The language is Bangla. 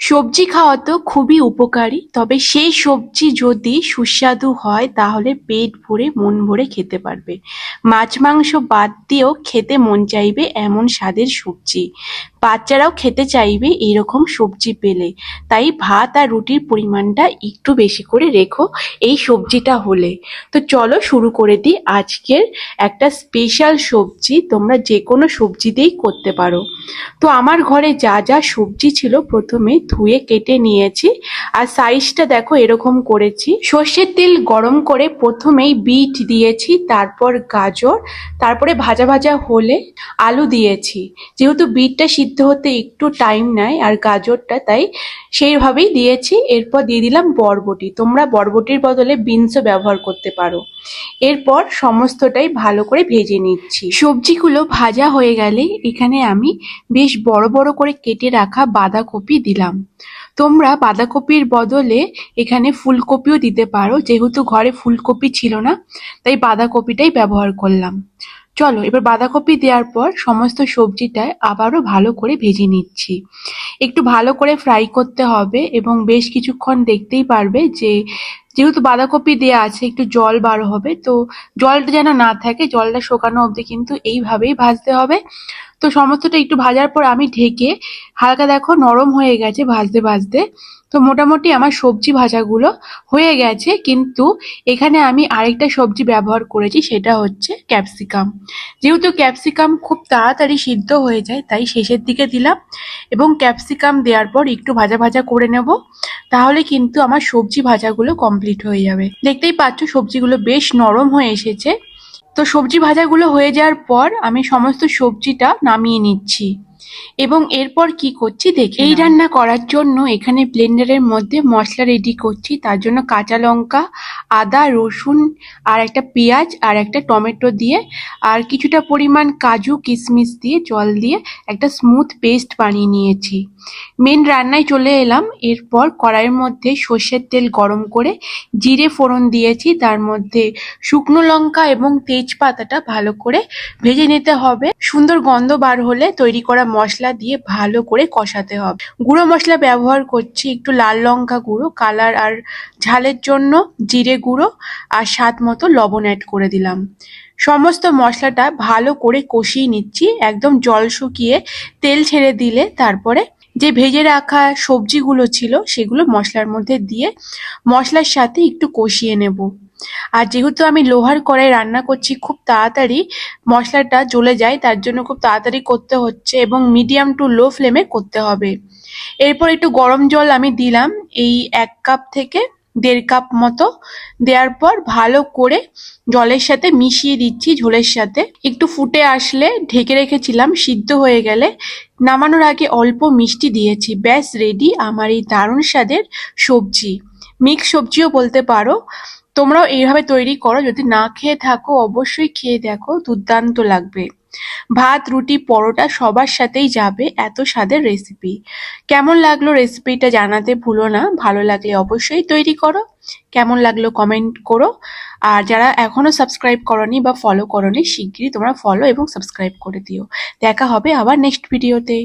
সবজি খাওয়া তো খুবই উপকারী, তবে সেই সবজি যদি সুস্বাদু হয়, তাহলে পেট ভরে, মন ভরে খেতে পারবে। মাছ মাংস বাদ দিয়েও খেতে মন চাইবে এমন স্বাদের সবজি। বাচ্চারাও খেতে চাইবে এরকম সবজি পেলে। তাই ভাত আর রুটির পরিমাণটা একটু বেশি করে রেখো এই সবজিটা হলে। তো চলো শুরু করে দিই আজকের একটা স্পেশাল সবজি। তোমরা যে কোনো সবজি দিয়েই করতে পারো। তো আমার ঘরে যা যা সবজি ছিল প্রথমে ধুয়ে কেটে নিয়েছি। আর সাইজটা দেখো এরকম করেছি। সর্ষের তেল গরম করে প্রথমেই বিট দিয়েছি, তারপর গাজর তারপরে ভাজা ভাজা হলে আলু দিয়েছি। যেহেতু বিটটা সিদ্ধ হতে একটু টাইম নেয়, আর গাজরটা তাই সেইভাবেই দিয়েছি। এরপর দিয়ে দিলাম বরবটি। তোমরা বরবটির বদলে বিনসও ব্যবহার করতে পারো। এরপর সমস্তটাই ভালো করে ভেজে নিচ্ছি। সবজিগুলো ভাজা হয়ে গেলে এখানে আমি বেশ বড় বড় করে কেটে রাখা বাঁধাকপি দিলাম। তোমরা বাঁধাকপির বদলে এখানে ফুলকপিও দিতে পারো, যেহেতু ঘরে ফুলকপি ছিল না, তাই বাঁধাকপিটাই ব্যবহার করলাম। চলো, এবার বাঁধাকপি দেওয়ার পর সমস্ত সবজিটায় আবারও ভালো করে ভেজে নিচ্ছি। একটু ভালো করে ফ্রাই করতে হবে এবং বেশ কিছুক্ষণ দেখতেই পারবে যে, যেহেতু বাঁধাকপি দেওয়া আছে, একটু জল বার হবে, তো জলটা যেন না থাকে, জলটা শোকানো অবধি কিন্তু এইভাবেই ভাজতে হবে। তো সমস্তটা একটু ভাজার পর আমি ঢেকে হালকা দেখো নরম হয়ে গেছে ভাজতে ভাজতে। তো মোটামুটি আমার সবজি ভাজাগুলো হয়ে গেছে, কিন্তু এখানে আমি আরেকটা সবজি ব্যবহার করেছি, সেটা হচ্ছে ক্যাপসিকাম। যেহেতু ক্যাপসিকাম খুব তাড়াতাড়ি সিদ্ধ হয়ে যায়, তাই শেষের দিকে দিলাম এবং ক্যাপসিকাম দেওয়ার পর একটু ভাজা ভাজা করে নেব, তাহলে কিন্তু আমার সবজি ভাজাগুলো কমপ্লিট হয়ে যাবে। দেখতেই পাচ্ছ সবজিগুলো বেশ নরম হয়ে এসেছে। তো সবজি ভাজাগুলো হয়ে যাওয়ার পর আমি সমস্ত সবজিটা নামিয়ে নিচ্ছি। এবং এরপর কি করছি দেখি এই রান্না করার জন্য এখানে ব্লেন্ডারের মধ্যে মশলা রেডি করছি। তার জন্য কাঁচা লঙ্কা আদা রসুন আর একটা পেঁয়াজ আর একটা টমেটো দিয়ে আর কিছুটা পরিমাণ কাজু কিশমিশ দিয়ে জল দিয়ে একটা স্মুথ পেস্ট বানিয়ে নিয়েছি। মেন রান্নায় চলে এলাম। এরপর কড়াইয়ের মধ্যে সর্ষের তেল গরম করে জিরে ফোড়ন দিয়েছি। তার মধ্যে শুকনো লঙ্কা এবং তেজপাতাটা ভালো করে ভেজে নিতে হবে। সুন্দর গন্ধ বার হলে তৈরি করা মশলা দিয়ে ভালো করে কষাতে হবে। গুঁড়ো মশলা ব্যবহার করছি একটু লাল লঙ্কা গুঁড়ো, কালার আর ঝালের জন্য জিরে গুঁড়ো আর স্বাদ মতো লবণ অ্যাড করে দিলাম। সমস্ত মশলাটা ভালো করে কষিয়ে নিচ্ছি, একদম জল শুকিয়ে তেল ছেড়ে দিলে তারপরে যে ভেজে রাখা সবজিগুলো ছিল সেগুলো মশলার মধ্যে দিয়ে মশলার সাথে একটু কষিয়ে নেব। আর যেহেতু আমি লোহার কড়াই রান্না করছি খুব তাড়াতাড়ি, মশলাটা জ্বলে যায়, তার জন্য খুব তাড়াতাড়ি করতে হচ্ছে এবং মিডিয়াম টু লো ফ্লেমে করতে হবে। এরপর একটু গরম জল আমি দিলাম, এই এক কাপ থেকে দেড় কাপ মতো। দেওয়ার পর ভালো করে জলের সাথে মিশিয়ে দিচ্ছি ঝোলের সাথে। একটু ফুটে আসলে ঢেকে রেখেছিলাম, সিদ্ধ হয়ে গেলে নামানোর আগে অল্প মিষ্টি দিয়েছি। ব্যাস রেডি আমার এই দারুণ স্বাদের সবজি। মিক্স সবজিও বলতে পারো। তোমরাও এইভাবে তৈরি করো, যদি না খেয়ে থাকো অবশ্যই খেয়ে দেখো, দুর্দান্ত লাগবে। ভাত, রুটি, পরোটা সবার সাথেই যাবে, এত স্বাদের রেসিপি কেমন লাগল রেসিপিটা জানাতে ভুলো না, ভালো লাগলে অবশ্যই তৈরি করো, কেমন লাগল কমেন্ট করো। আর যারা এখনও সাবস্ক্রাইব করনি বা ফলো করনি, শিগগিরই তোমরা ফলো এবং সাবস্ক্রাইব করে দিও। দেখা হবে আবার নেক্সট ভিডিওতে